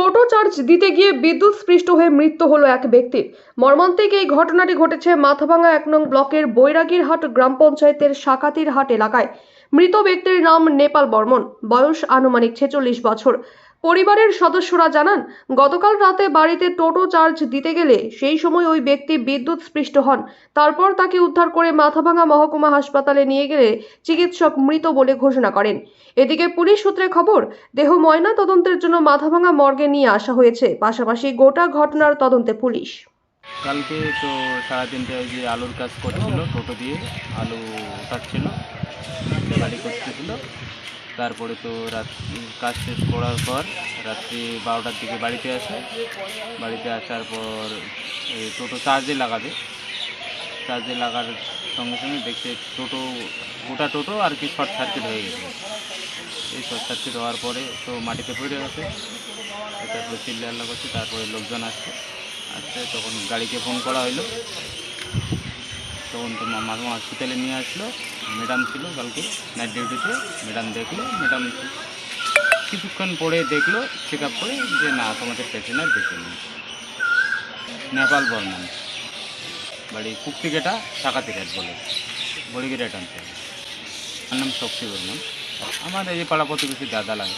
টোটো charge দিতে গিয়ে বিদ্যুৎ স্পৃষ্ট হয়ে মৃত্যু হলো এক ব্যক্তির। মর্মান্তিক এই ঘটনাটি ঘটেছে মাথাভাঙ্গা এক নং ব্লকের বৈরাগীর হাট গ্রাম পঞ্চায়েতের শাকাতির হাট এলাকায়। মৃত ব্যক্তির নাম নেপাল বর্মন। বয়স আনুমানিক ছেচল্লিশ বছর। পরিবারের সদস্যরা জানান, গতকাল রাতে বাড়িতে টোটো চার্জ দিতে গেলে সেই সময় ওই ব্যক্তি বিদ্যুৎ স্পৃষ্ট হন। তারপর তাকে উদ্ধার করে মাথাভাঙা মহকুমা হাসপাতালে নিয়ে গেলে চিকিৎসক মৃত বলে ঘোষণা করেন। এদিকে পুলিশ সূত্রে খবর, দেহ ময়না তদন্তের জন্য মাথাভাঙা মর্গে নিয়ে আসা হয়েছে। পাশাপাশি গোটা ঘটনার তদন্তে পুলিশ। কালকে তো সাড়ে যে আলুর কাজ করছিল টোটো দিয়ে, আলু উঠাচ্ছিল, গাড়ি করতেছিল তারপরে তো রাত কাজ শেষ করার পর রাত্রি বারোটার দিকে বাড়িতে আসে। বাড়িতে আসার পর এই টোটো চার্জে লাগাবে। চার্জে লাগার সঙ্গে সঙ্গে দেখছে টোটো, গোটা টোটো আর কি শর্ট সার্কিট হয়ে গেছে। এই শর্ট সার্কিট হওয়ার পরে তো মাটিতে পড়ে গেছে তারপরে চিল্লা করছে, তারপরে লোকজন আসছে। আসছে, তখন গাড়িকে ফোন করা হলো। তখন তো মামা হসপিটালে নিয়ে আসলো। ম্যাডাম ছিল কালকে নাইট ডিউটিতে ম্যাডাম দেখল ম্যাডাম কিছুক্ষণ পরে দেখল চেক আপ করে যে না, তোমাদের পেশেন্ট আর বেঁচে নেই নেপাল বর্মন বাড়ি কুক্তিকেটা টাকাতে রেট বলে বড়িগিরা টানতে আমার নাম শক্তি বর্মন। আমার এই পাড়া প্রতিবেশী দাদা লাগে